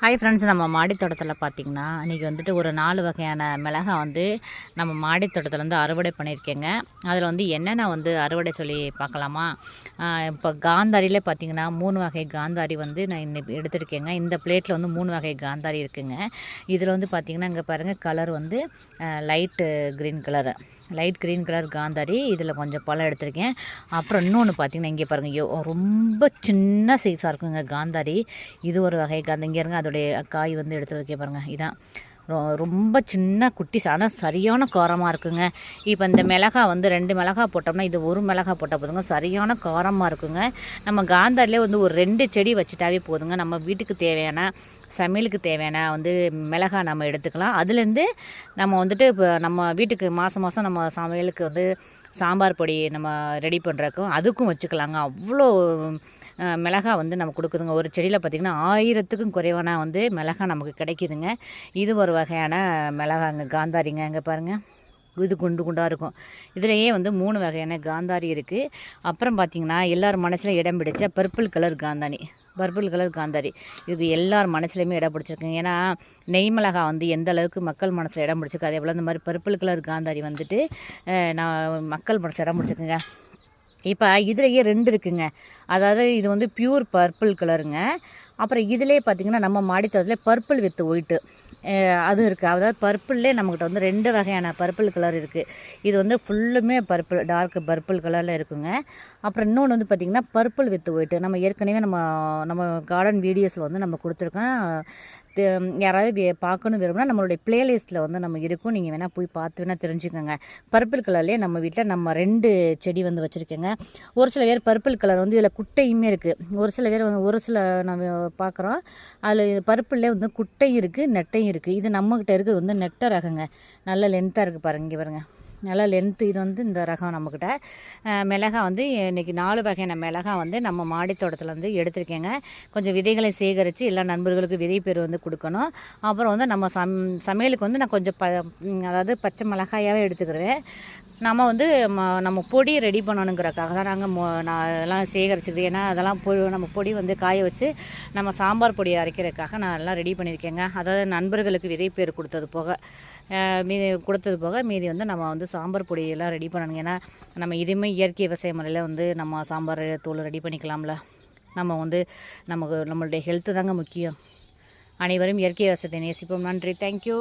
Hi friends நம்ம மாடித்தோட்டத்தில் பார்த்திங்கன்னா இன்றைக்கி வந்துட்டு ஒரு நாலு வகையான மிளகாய் வந்து நம்ம மாடித்தோட்டத்தில் வந்து அறுவடை பண்ணியிருக்கேங்க. அதில் வந்து என்னென்ன வந்து அறுவடை சொல்லி பார்க்கலாமா? இப்போ காந்தாரியிலே பார்த்திங்கன்னா மூணு வகை காந்தாரி வந்து நான் இன்னைக்கு எடுத்திருக்கேங்க. இந்த பிளேட்டில் வந்து மூணு வகை காந்தாரி இருக்குங்க. இதில் வந்து பார்த்திங்கன்னா இங்கே பாருங்கள் கலர் வந்து light green colour. Light green colour Gandhari இதில் கொஞ்சம் பழம் எடுத்திருக்கேன். அப்புறம் இன்னொன்று பார்த்தீங்கன்னா இங்கே பாருங்கள் ரொம்ப சின்ன சைஸாக இருக்குங்க காந்தாரி. இது ஒரு வகை காந்த இங்கே இருங்க அதோடைய காய் வந்து எடுத்துருக்கே பாருங்கள் இதான். ரொ- ரொம்ப சின்ன குட்டி ஆனால் சரியான காரமாக இருக்குங்க. இப்போ இந்த மிளகா வந்து ரெண்டு மிளகா போட்டோம்னா இது ஒரு மிளகா போட்டால் போதுங்க. சரியான காரமாக இருக்குங்க. நம்ம காந்தாரிலே வந்து ஒரு ரெண்டு செடி வச்சுட்டாவே போதுங்க. நம்ம வீட்டுக்கு தேவையான சமையலுக்கு தேவையான வந்து மிளகா நம்ம எடுத்துக்கலாம். அதுலேருந்து நம்ம வந்துட்டு இப்போ நம்ம வீட்டுக்கு மாதம் மாதம் நம்ம சமையலுக்கு வந்து சாம்பார் பொடி நம்ம ரெடி பண்ணுறக்கும் அதுக்கும் வச்சுக்கலாங்க. அவ்வளோ மிளகா வந்து நம்ம கொடுக்குதுங்க. ஒரு செடியில் பார்த்திங்கன்னா ஆயிரத்துக்கும் குறைவான வந்து மிளகா நமக்கு கிடைக்குதுங்க. இது ஒரு வகையான மிளகாங்க காந்தாரிங்க. இங்கே பாருங்கள் இது குண்டு குண்டாக இருக்கும். இதுலேயே வந்து மூணு வகையான காந்தாரி இருக்குது அப்புறம் பார்த்திங்கன்னா எல்லார் மனசில் இடம் பிடிச்ச பர்பிள் கலர் காந்தாணி. பர்பிள் கலர் காந்தாரி. இது எல்லார் மனசுலையுமே இடம் பிடிச்சிருக்குங்க. ஏன்னா நெய் மிளகா வந்து எந்த அளவுக்கு மக்கள் மனசில் இடம் பிடிச்சிருக்கு அதே போல் இந்த மாதிரி பர்பிள் கலர் காந்தாரி வந்துட்டு நான் மக்கள் மனசில் இடம் பிடிச்சிருக்குங்க. இப்போ இதுலேயே ரெண்டு இருக்குங்க. அதாவது இது வந்து பியூர் பர்பிள் கலருங்க அப்புறம் இதிலே பார்த்தீங்கன்னா நம்ம மாடித்தோட்டத்தில் பர்பிள் வித் ஒயிட்டு அதுவும் இருக்குது அதாவது பர்பிள்லே நம்மக்கிட்ட வந்து ரெண்டு வகையான பர்பிள் கலர் இருக்குது இது வந்து ஃபுல்லுமே பர்பிள் டார்க் பர்பிள் கலரில் இருக்குங்க. அப்புறம் இன்னொன்று வந்து பார்த்திங்கன்னா பர்பிள் வித் ஒயிட்டு நம்ம ஏற்கனவே நம்ம நம்ம கார்டன் வீடியோஸில் வந்து நம்ம கொடுத்துருக்கோம். யாராவது பார்க்கணும் விரும்பினா நம்மளுடைய பிளேலிஸ்ட்டில் வந்து நம்ம இருக்கும். நீங்கள் வேணால் போய் பார்த்து வேணால் தெரிஞ்சுக்கோங்க. பர்பிள் கலர்லேயே நம்ம வீட்டில் நம்ம ரெண்டு செடி வந்து வச்சுருக்கேங்க. ஒரு சில பேர் பர்பிள் கலர் வந்து இதில் குட்டையுமே இருக்குது ஒரு சில பேர் வந்து ஒரு சில நம்ம பார்க்குறோம். அதில் பர்பிள்லேயே வந்து குட்டையும் இருக்குது நெட்டையும் இருக்குது இது நம்மக்கிட்ட இருக்குது வந்து நெட்ட ரகங்க. நல்ல லென்த்தாக இருக்குது பாருங்க இங்கே பாருங்கள் நல்லா லென்த்து இது வந்து இந்த ரகம் நம்மக்கிட்ட மிளகா மிளகாய் வந்து இன்றைக்கி நாலு வகையான மிளகா வந்து நம்ம மாடித்தோட்டத்தில் வந்து எடுத்திருக்கேங்க. கொஞ்சம் விதைகளை சேகரித்து எல்லா நண்பர்களுக்கு விதை பேர் வந்து கொடுக்கணும். அப்புறம் வந்து நம்ம சம் சமையலுக்கு வந்து நான் கொஞ்சம் ப அதாவது பச்சை மிளகாயாகவே எடுத்துக்கிறேன். நம்ம வந்து ம- நம்ம பொடி ரெடி பண்ணணுங்கிறக்காக தான் நாங்கள் மொ நான் அதெல்லாம் சேகரிச்சுக்கிது ஏன்னா அதெல்லாம் பொ நம்ம பொடி வந்து காய வச்சு நம்ம சாம்பார் பொடி அரைக்கிறதுக்காக நான் எல்லாம் ரெடி பண்ணியிருக்கேங்க. அதாவது நண்பர்களுக்கு விதை பேர் கொடுத்தது போக மீதி கொடுத்தது போக மீதி வந்து நம்ம வந்து சாம்பார் பொடியெல்லாம் ரெடி பண்ணணுங்க ஏன்னா நம்ம இதுவுமே இயற்கை விவசாய முறையில் வந்து நம்ம சாம்பார் தூள் ரெடி பண்ணிக்கலாம்ல. நம்ம வந்து நமக்கு நம்மளுடைய ஹெல்த்து தாங்க முக்கியம். அனைவரும் இயற்கை விவசாயத்தை நேசிப்போம். நன்றி. தேங்க்யூ